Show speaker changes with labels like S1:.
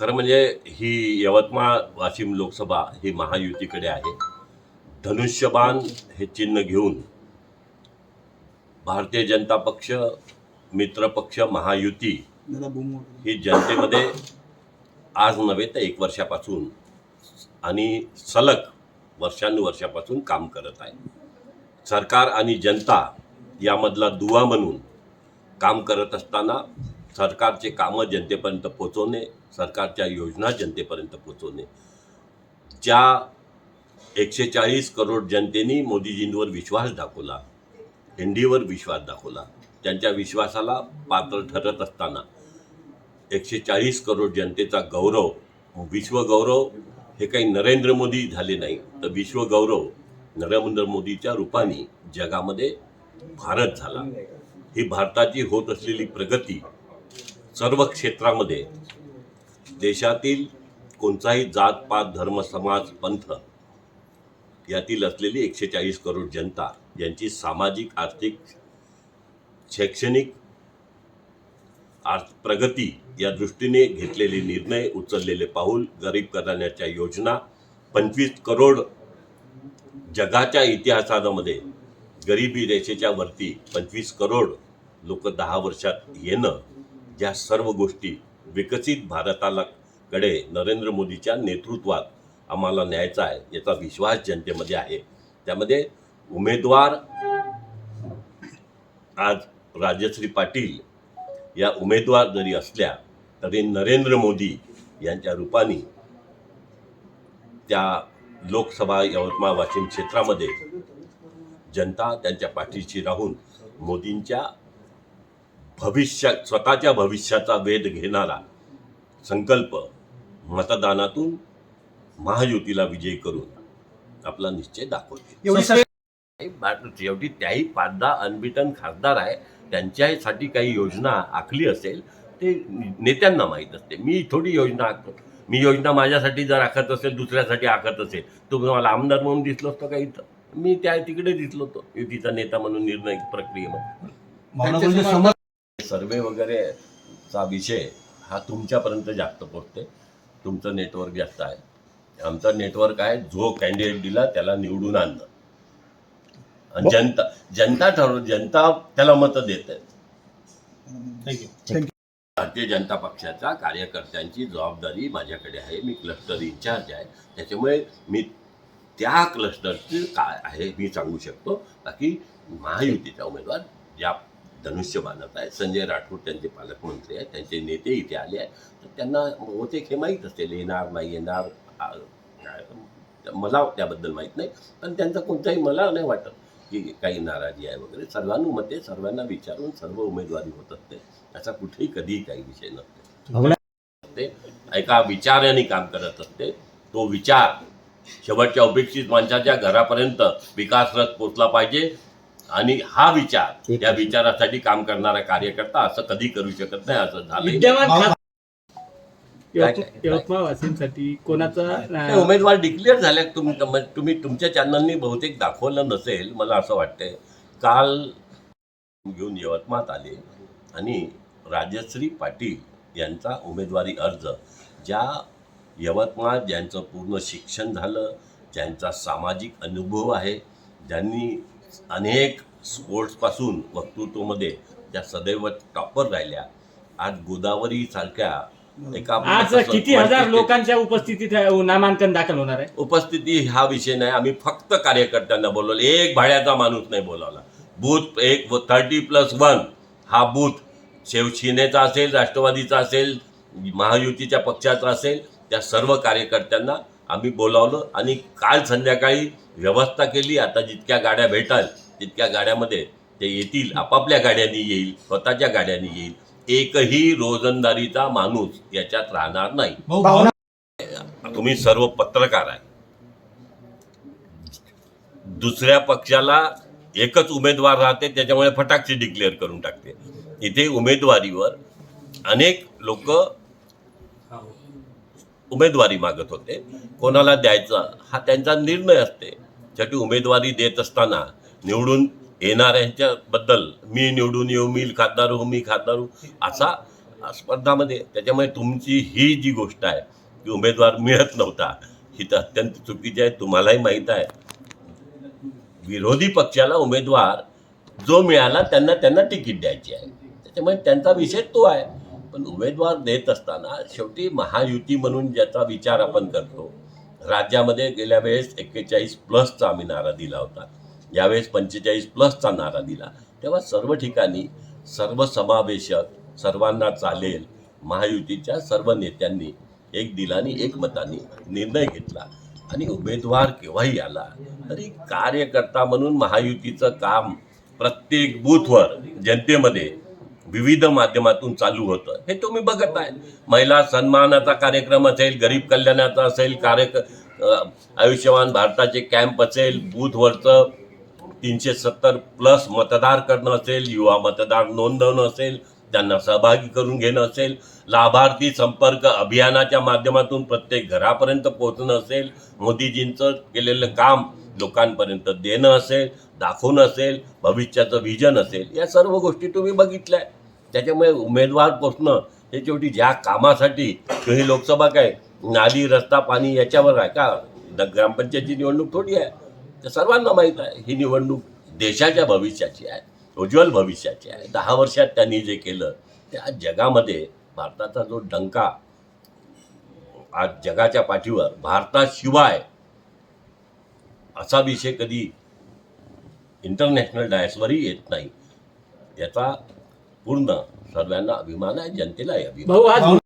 S1: खरं म्हणजे ही यवतमाळ वाशिम लोकसभा ही महायुतीकडे आहे. धनुष्यबाण हे चिन्ह घेऊन भारतीय जनता पक्ष मित्रपक्ष महायुती ही जनतेमध्ये आज नव्हे तर एक वर्षापासून आणि सलग वर्षानुवर्षापासून काम करत आहे. सरकार आणि जनता यामधला दुवा म्हणून काम करत असताना सरकारचे कामं जनतेपर्यंत पोचवणे सरकारच्या योजना जनतेपर्यंत पोचवणे. ज्या एकशे चाळीस करोड जनतेने मोदीजींवर विश्वास दाखवला एनडीवर विश्वास दाखवला त्यांच्या विश्वासाला पात्र ठरत असताना एकशे चाळीस करोड जनतेचा गौरव विश्वगौरव हे काही नरेंद्र मोदी झाले नाही तर विश्वगौरव नरेंद्र मोदीच्या रूपाने जगामध्ये भारत झाला. ही भारताची होत असलेली प्रगती सर्व क्षेत्रामध्ये देशातील कोणताही जात पात धर्म समाज पंथ यातील असलेली एकशे चाळीस करोड जनता यांची सामाजिक आर्थिक शैक्षणिक आर्थ प्रगती या दृष्टीने घेतलेले निर्णय उचललेले पाऊल गरीब कल्याणाच्या योजना पंचवीस करोड जगाच्या इतिहासामध्ये गरिबी रेषेच्या वरती पंचवीस करोड लोक दहा वर्षात येणं या सर्व गोष्टी विकसित भारताला कडे नरेंद्र मोदीच्या नेतृत्वात आम्हाला न्यायचा आहे याचा विश्वास जनतेमध्ये आहे. त्यामध्ये उमेदवार आज राजश्री पाटील या उमेदवार जरी असल्या तरी नरेंद्र मोदी यांच्या रूपाने त्या लोकसभा यवतमाळ वाशिम क्षेत्रामध्ये जनता त्यांच्या पाठीशी राहून मोदींच्या भविष्या स्वतःच्या भविष्याचा वेध घेणारा संकल्प मतदानातून महायुतीला विजयी करून आपला निश्चय दाखवते शेवटी त्याही पाच दहा अनबिटन खासदार आहे त्यांच्यासाठी काही योजना आखली असेल ते नेत्यांना माहीत असते. मी थोडी योजना आखतो. मी योजना माझ्यासाठी जर आखत असेल दुसऱ्यासाठी आखत असेल तुम्ही मला आमदार म्हणून दिसलो असतो का इथं? मी त्या तिकडे दिसलो होतो. युतीचा नेता म्हणून निर्णय प्रक्रियेमध्ये. सर्वे वगैरेचा विषय हा तुमच्यापर्यंत जास्त पोचते तुमचं नेटवर्क जास्त आहे. आमचं नेटवर्क आहे जो कॅन्डिडेट दिला त्याला निवडून आणणं. आणि जनता जनता ठरव जनता त्याला मतं देते.
S2: थँक्यू
S1: भारतीय जनता पक्षाच्या कार्यकर्त्यांची जबाबदारी माझ्याकडे आहे. मी क्लस्टर इन्चार्ज आहे. त्याच्यामुळे मी त्या क्लस्टरची काय आहे मी सांगू शकतो. बाकी महायुतीचा उमेदवार ज्या धनुष्य बांधत आहे संजय राठोड त्यांचे पालकमंत्री आहेत त्यांचे नेते इथे आले आहेत. तर त्यांना बहुतेक हे माहीत असेल येणार नाही येणार मला त्याबद्दल माहीत नाही पण त्यांचा कोणताही मला नाही वाटत की काही नाराजी आहे वगैरे. सर्वानुमते सर्वांना विचारून सर्व उमेदवारी होत असते. असा कुठेही कधीही काही विषय नसते. एका विचाराने काम करत असते. तो विचार शेवटच्या अपेक्षित माणसाच्या घरापर्यंत विकास रथ पोचला पाहिजे. आणि हा विचार या विचारासाठी काम करणारा कार्यकर्ता असं कधी करू शकत नाही असं झालं
S3: यवतमाळ कोणाचा
S1: उमेदवार डिक्लेअर झाले तुम्ही तुम्ही तुमच्या चॅनलनी बहुतेक दाखवलं नसेल मला असं वाटतंय. काल घेऊन यवतमाळात आले आणि राजश्री पाटील यांचा उमेदवारी अर्ज ज्या यवतमाळ ज्यांचं पूर्ण शिक्षण झालं ज्यांचा सामाजिक अनुभव आहे ज्यांनी अनेक स्पोर्ट्सपासून वक्तृत्वामध्ये ज्या सदैव टॉपर राहिल्या. आज गोदावरीसारख्या एका
S3: आज किती हजार लोकांच्या उपस्थितीत नामांकन दाखल होणार आहे?
S1: उपस्थिती हा विषय नाही. आम्ही फक्त कार्यकर्त्यांना बोलवलं. एक भाड्याचा माणूस नाही बोलावला. बूथ एक थर्टी प्लस वन हा बूथ शिवसेनेचा असेल राष्ट्रवादीचा असेल महायुतीच्या पक्षाचा असेल त्या सर्व कार्यकर्त्यांना आम्ही बोलावलं आणि काल संध्याकाळी व्यवस्था केली. आता जितक्या गाड्या भेटाल तितक्या गाड्यामध्ये ते येतील. आपापल्या गाड्यांनी येईल स्वतःच्या गाड्यांनी येईल. एकही रोजंदारीचा माणूस याच्यात राहणार नाही. तुम्ही सर्व पत्रकार आहे. दुसऱ्या पक्षाला एकच उमेदवार राहते त्याच्यामुळे फटाकशी डिक्लेअर करून टाकते. इथे उमेदवारीवर अनेक लोक उमेदवारी मागत होते. कोणाला द्यायचा? हा त्यांचा निर्णय असते. त्यासाठी उमेदवारी देत असताना निवडून येणाऱ्यांच्याबद्दल मी निवडून येऊ मी खासदार हो मी खासदार हो असा स्पर्धामध्ये त्याच्यामुळे तुमची ही जी गोष्ट आहे की उमेदवार मिळत नव्हता ही तर अत्यंत चुकीची आहे तुम्हालाही माहीत आहे. विरोधी पक्षाला उमेदवार जो मिळाला त्यांना त्यांना तिकीट द्यायची आहे. त्याच्यामुळे त्यांचा विषय तो आहे. पण उमेदवार देत असताना शेवटी महायुती म्हणून ज्याचा विचार आपण करतो राज्यामध्ये गेल्या वेळेस एक्केचाळीस प्लसचा आम्ही नारा दिला होता. यावेळेस पंचेचाळीस प्लसचा नारा दिला. तेव्हा सर्व ठिकाणी सर्वसमावेशक सर्वांना चालेल महायुतीच्या सर्व नेत्यांनी एक दिलानी एक मताने निर्णय घेतला. आणि उमेदवार केव्हाही आला तरी कार्यकर्ता म्हणून महायुतीचं काम प्रत्येक बूथवर जनतेमध्ये विविध माध्यमातून चालू होतं. हे तुम्ही बघत आहे महिला सन्मानाचा कार्यक्रम असेल गरीब कल्याणाचा असेल कार्य आयुष्यमान भारताचे कॅम्प असेल बूथवरचं तीनशे सत्तर प्लस मतदार करणं असेल युवा मतदार नोंदवणं असेल त्यांना सहभागी करून घेणं असेल लाभार्थी संपर्क अभियानाच्या माध्यमातून प्रत्येक घरापर्यंत पोहोचणं असेल मोदीजींचं केलेलं काम लोकांपर्यंत देणं असेल दाखवणं असेल भविष्याचं व्हिजन असेल या सर्व गोष्टी तुम्ही बघितल्या त्याच्यामुळे उमेदवार पोचणं हे शेवटी ज्या कामासाठी ही लोकसभा काय नाली रस्ता पाणी याच्यावर आहे का? ग्रामपंचायतची निवडणूक थोडी आहे. तर सर्वांना माहीत आहे. ही निवडणूक देशाच्या भविष्याची आहे. उज्ज्वल भविष्याची आहे. दहा वर्षात त्यांनी जे केलं त्या जगामध्ये भारताचा जो डंका आज जगाच्या पाठीवर भारताशिवाय असा विषय कधी इंटरनॅशनल डायसवरही येत नाही. याचा पूर्ण सर्वांना अभिमान आहे जनतेलाही अभिमान आहे.
S3: भाऊ आज